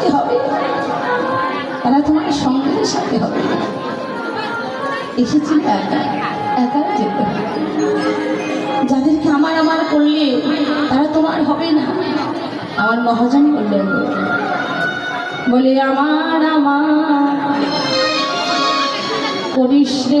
সাথে হবে। তারা তোমার সঙ্গের সাথে হবে। এসেছি একা একা যেতে যাদেরকে আমার আমার করলে, তারা তোমার হবে না। আমার মহাজন করলেন বলে, আমার আমার করিস রে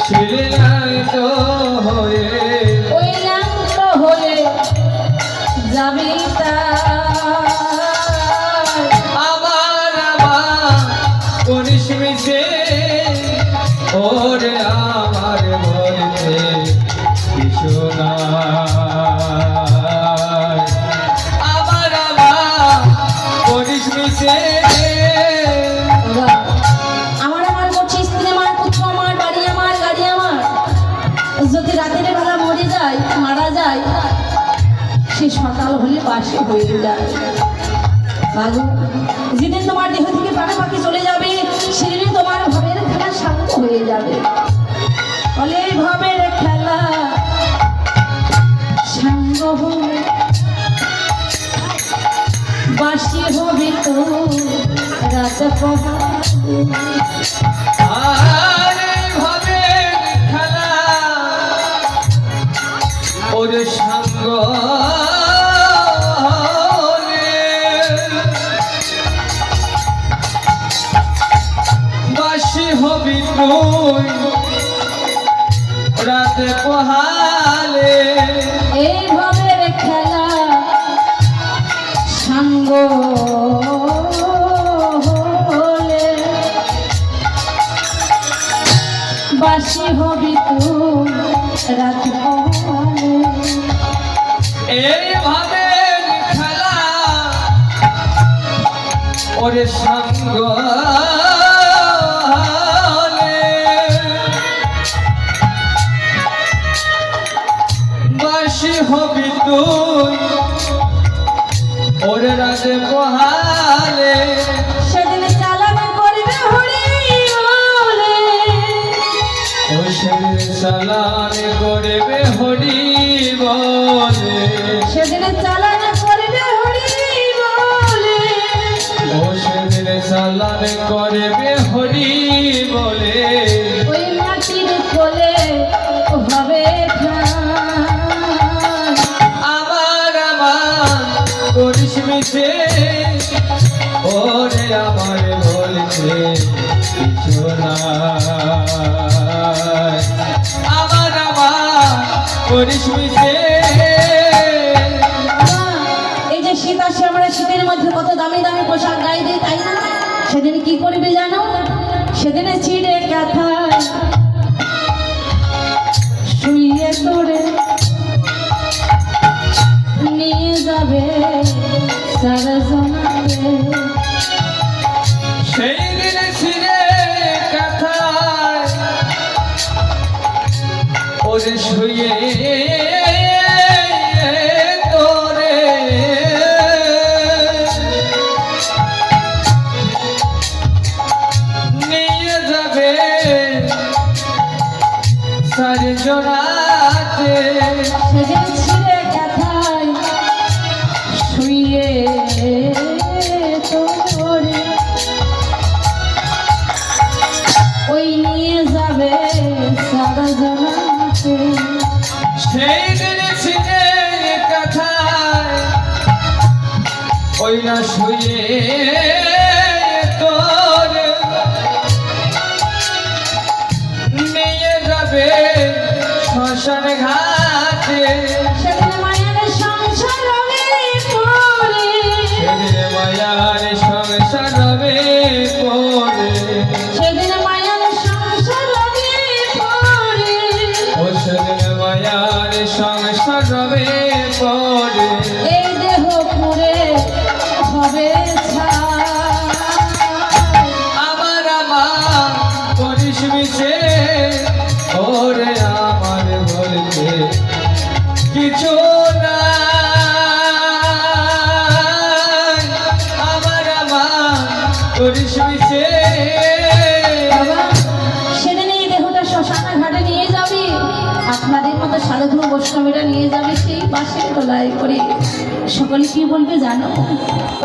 ছিলাম হয়ে ওই নান্ত হয়ে যাবি তার আমার আমার করিস মিশে ওরে আমার বলতে কিছু না আমার আমার করিস মিশে সকাল হলে বাসি হয়ে যায়। বাবু, যেদিন তোমার দেহ থেকে প্রাণ পাখি চলে যাবে সেদিন তোমার ভবের খেলা শান্ত হয়ে যাবে। বলে এই ভবের খেলা সাঙ্গ বাসি হবে তো রাত পোহাবে বাসি হবি রাত এইভাবে খেলা ওরে সঙ্গ বাসি হবি তুই ওরে রাজে পোহালে সালান করবে হরি বলে। সেদিন চালানা করবে হরি বলে। ও সেদিন সালান করবে হরি বলে। ওই মাটির কোলে হবে আমার আমার করিস ওরে আমার বলছে কিছু না। এই যে শীত আমরা শীতের মধ্যে কত দামি দামি পোশাক সেদিন কি করবে জানো? সেদিনে নিয়ে যাবে সারা ওরে শুয়ে তোরে। নিয়ে যাবে সারি জোড়াতে সেই দিনে ছিঁড়ে কাথায় ওই না শুয়ে এই দেহ পুরে আমার আমার করিস মিশে ওরে আমার বলতে কিছু না আমার সেদিন এই দেহটা শ্মশানা ঘাটে নিয়ে যাবি আপনাদের মতো সাধু বৈষ্ণবীরা নিয়ে যাবি পাশের তলায় করে। সকলে কি বলবে জানো?